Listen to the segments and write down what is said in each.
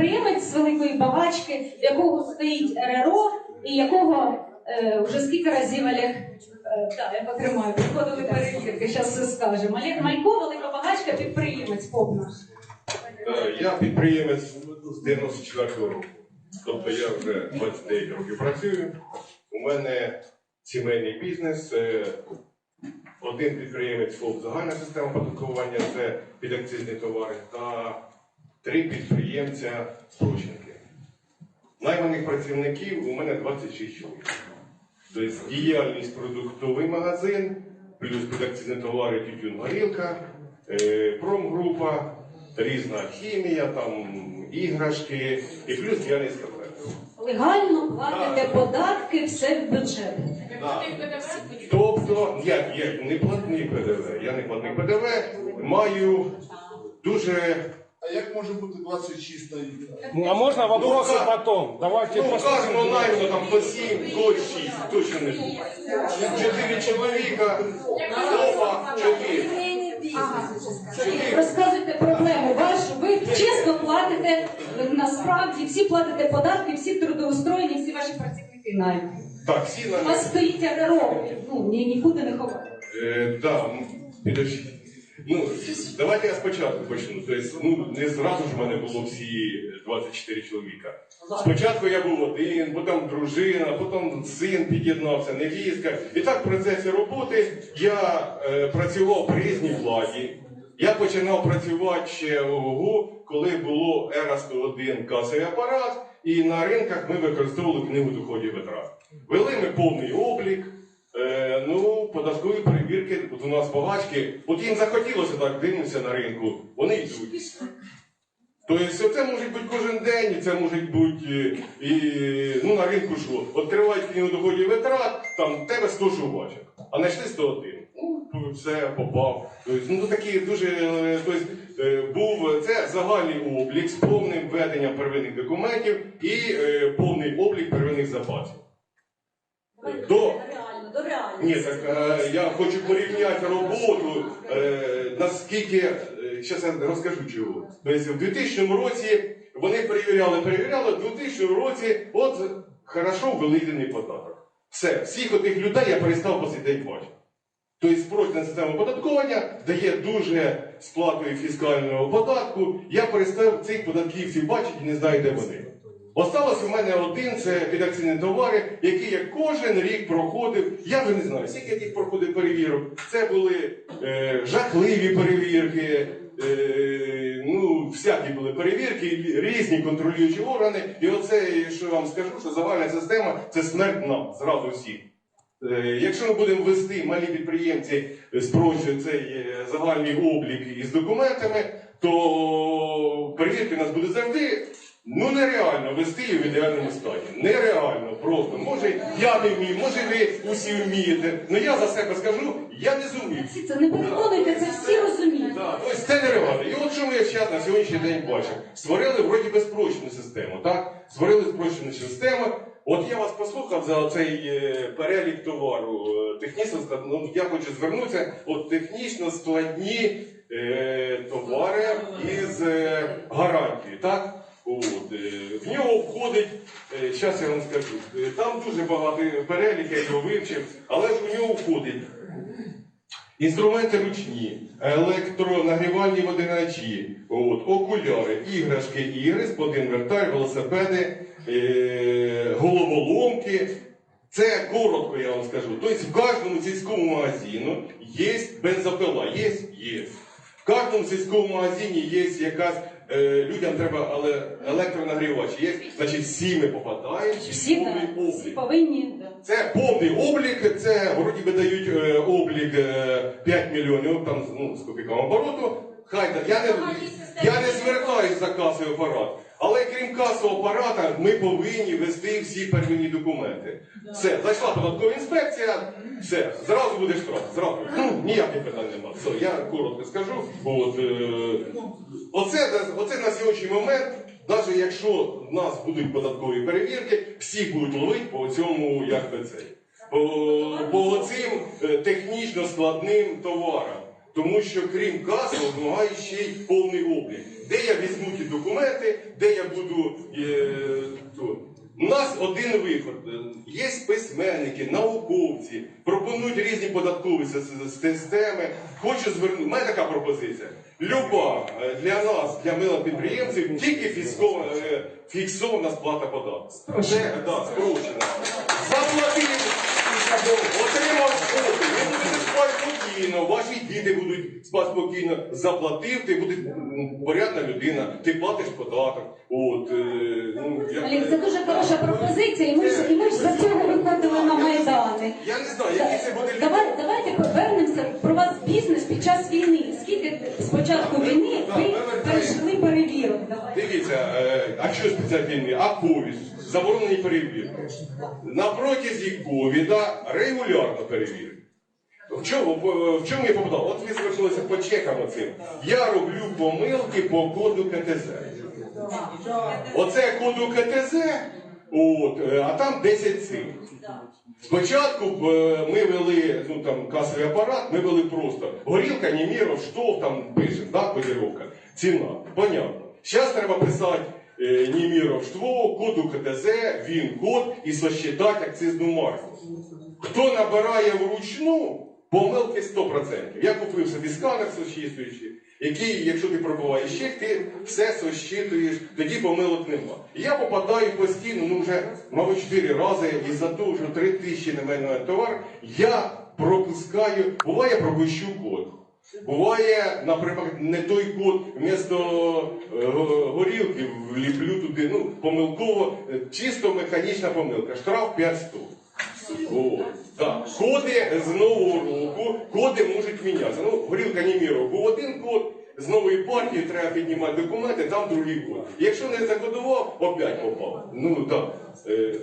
підприємець з великої багачки, в якого стоїть РРО, і якого е, вже скільки разів Олег, е, да, я потримаю, підходили перевірки, зараз все скажемо. Олег Малько, велика багачка, підприємець повна. Е, Я підприємець з 94-го року. Тобто я вже 29 років працюю. У мене сімейний бізнес. е, Один підприємець ФОП загальна система податкування це підакцизні товари та три підприємця спрощенки. Найманих працівників у мене 26 чоловік. Тобто діяльність продуктовий магазин, плюс підакцизні товари тютюн горілка, е, промгрупа, різна хімія, там іграшки і плюс діяльність кафе. Легально платите податки, все в бюджет. Тобто, я, я не платний ПДВ, я не платний ПДВ, маю дуже А як може бути 26 на Ну, а можно вопросы Ну, да. потом? Давайте Ну, послушаем. кожного наймено там по 7, по 6, точно не було. Чотири чоловіка, опа, чотири. Розказуйте проблему вашу. Ви чесно платите насправді, всі платите податки, всі трудоустроєні, всі ваші працівники навіть. Так, всі У на вас стоїть РРО, ну ні, нікуди не ховаєте. Е, да, підожди. Ну, давайте я спочатку почну. Тобто, ну, не зразу ж в мене було всі 24 чоловіка. Спочатку я був один, потім дружина, потім син під'єднався, невістка. І так в процесі роботи я е, працював при різній владі. Я починав працювати ще ого, коли було ера 101 касовий апарат, і на ринках ми використовували книгу доходів витрат. Вели ми повний облік. Е, ну, податкові перевірки, от у нас багачки, от їм захотілося так дивимося на ринку, вони йдуть. Тобто це може бути кожен день, це може бути е, і, ну, на ринку що? Відкривають книгу доходів витрат, там тебе 100 жувачок, а знайшли 101. Ну, все, попав. Тобто, ну, такі дуже, тобто, був, це загальний облік з повним введенням первинних документів і е, повний облік первинних запасів. До, до реально. ні, так е, я хочу порівняти роботу, е, наскільки, зараз я розкажу чого. Тобто в 2000 році вони перевіряли, перевіряли, в 2000 році от хорошо ввели податок. Все, всіх отих людей я перестав по день бачити. Тобто спрощена система оподаткування дає дуже сплатою фіскального податку. Я перестав цих податківців бачити і не знаю, де вони. Осталось у мене один це підакційні товари, які я кожен рік проходив. Я вже не знаю, скільки я тих проходив перевірок. Це були е, жахливі перевірки, е, ну, всякі були перевірки, різні контролюючі органи. І оце, що я вам скажу, що загальна система це смерть нам, зразу всіх. Е, Якщо ми будемо вести малі підприємці, е, спрощують цей е, загальний облік із документами, то перевірки у нас буде завжди ну нереально вести її в ідеальному стані. Нереально просто. Може я не вмію, може ви усі вмієте. Ну я за себе скажу, я не зумів. Це не переконуйте, це всі розуміють. Так, ось це нереально. І от що ми зараз на сьогоднішній день бачимо? Створили вроді би спрощену систему, так? Створили спрощену систему. От я вас послухав за цей е, перелік товару. Е, Технічно ну, я хочу звернутися, от технічно складні е, товари із е, гарантією, так? От, е, в нього входить, зараз я вам скажу, е, там дуже багато перелік, я його вивчив, але ж у нього входить Інструменти ручні, електронагрівальні водиначі, от, окуляри, іграшки, ігри, спот-інвертар, велосипеди, е, головоломки. Це коротко, я вам скажу. Тобто в кожному сільському магазину є бензопила, є, є. Кожному сільському магазині є якась, е, людям треба але електронагрівач. Є, значить, всі ми попадаємо в Всі, повний да, всі повинні. да. Це повний облік, це вроді би дають е, облік е, 5 мільйонів там ну, з копійками обороту. Хай так я не, я не звертаюсь за касовий апарат. Але крім касового апарата, ми повинні вести всі первинні документи. Все, зайшла податкова інспекція, все, зразу буде штраф. Зразу. Ну, ніяких питань немає. Все, я коротко скажу. От, е, оце, оце на сьогоднішній момент, навіть якщо в нас будуть податкові перевірки, всі будуть ловити по цьому, як би цей. По, по цим е, технічно складним товарам. Тому що крім касового вимагає ще й повний облік. Де я візьму ті документи, де я буду. Е, то. У нас один виход. Є письменники, науковці, пропонують різні податкові системи. Хочу звернути. У мене така пропозиція. Люба е, для нас, для милих підприємців, тільки фіксована, е, фіксована сплата податків. Це да, спрощена. Заплатив, отримав ви будете спати спокійно, ваші діти будуть спати спокійно. Заплатив, ти будеш порядна людина, ти платиш податок. От, е, ну, я- Олег, це дуже хороша пропозиція, і ми ж, і ми ж за цього виходили на Майдани. Я не знаю, який це буде Давай, давайте повернемося про вас бізнес під час війни. Скільки з початку війни ви перейшли перевірок? Давайте. Дивіться, е, а що спеціальні? А ковід, заборонені перевірки. На протязі ковіда регулярно перевірки. В чому, в чому я попадав? От ви звернулися по чекам оцим. Я роблю помилки по коду КТЗ. Оце коду КТЗ, от, е, а там 10 цифр. Спочатку е, ми вели ну, там, касовий апарат, ми вели просто горілка, Німіров, штов, там пише, да, кодіровка, ціна. Понятно. Зараз треба писати е, Німіров, штво, коду КТЗ, він код і сосчитати акцизну марку. Хто набирає вручну, помилки 100%. Я купив собі сканер сосчитуючий, який, якщо ти пробуваєш чек, ти все сосчитуєш, тоді помилок нема. Я попадаю постійно, ну вже, мабуть, 4 рази, і за те, що 3 тисячі на мене товар, я пропускаю, буває, пропущу код. Буває, наприклад, не той код, вмісто е, горілки вліплю туди, ну, помилково, е, чисто механічна помилка. Штраф 500. О, так. Коди з нового року, коди можуть мінятися. Ну, горілка Німіров був один код, з нової партії треба піднімати документи, там другий код. Якщо не закодував, опять попав. Ну так. Е,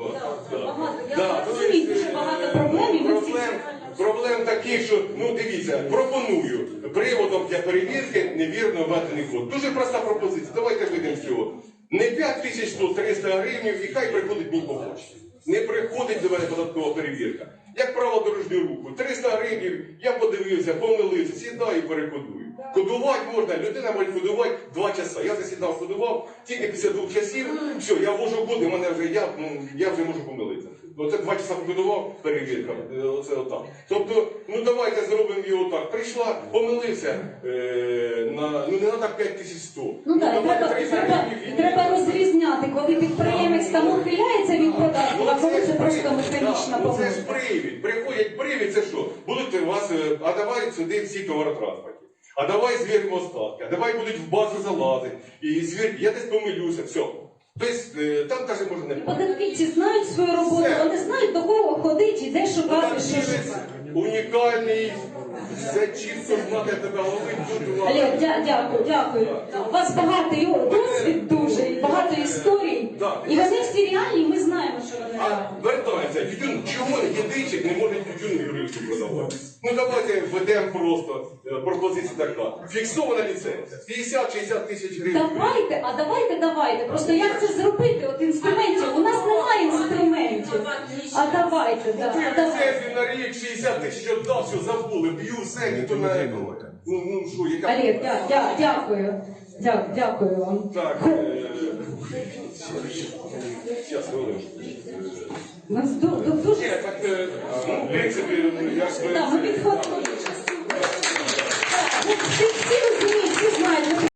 Багато. Дуже багато проблем, і ми всі Проблем, проблем таких, що, ну дивіться, пропоную приводом для перевірки невірно введений код. Дуже проста пропозиція. Давайте вийдемо з цього. Не 5 тисяч 100, 300 гривень, і хай приходить мій по почті. Не приходить до мене податкова перевірка. Як правило дорожнього руху, 300 гривень, я подивився, помилився, сідаю і перекодую. Кодувати можна, людина може кодувати 2 часа. Я засідав, кодував, тільки після двох часів, все, я ввожу код, і мене вже я, ну, я вже можу помилитися. Оце два часа побудував, перевірка. е, Оце отак. Тобто, ну давайте зробимо його так. Прийшла, помилився е, на ну не треба 5100. Ну так, треба, треба, треба розрізняти, коли підприємець там ухиляється від податків, а коли це просто механічна Ну це ж помилка. Привід. Приходять привід, це що? Будуть у вас, е, а давай сюди всі товаротранспорті. А давай звіримо остатки, а давай будуть в базу залазити. І звір, я десь помилюся, все. Тобто там каже, може не Податківці знають свою роботу, Все. вони знають до кого ходить і де шукати, що шукати. унікальний, все чітко знати тебе голови. Олег, дя- дякую, дякую. У вас багатий досвід дуже, і багато історій. Да. І вони всі реальні, ми знаємо, що вони А реальні. вертається, тютюн, чому єдичик не може тютюн горілку продавати? Ну давайте введемо просто е, пропозиція така. Фіксована ліцензія. 50-60 тисяч гривень. Давайте, а давайте, давайте. Просто як це зробити? От інструментів. У нас немає інструментів. А давайте, да, Купив а давайте. ліцензію на рік 60 тисяч віддав, все забули, б'ю все, ніхто не думає. Ну, ну що, яка... Олег, дя, дя, дякую. Дя, дякую вам. Так, зараз, хвилинку. Нас ду- ду- Ні, дуже так, е, ну, в принципі, як би... Да, ми підходимо до часу. Так, ну, всі- всі розуміють,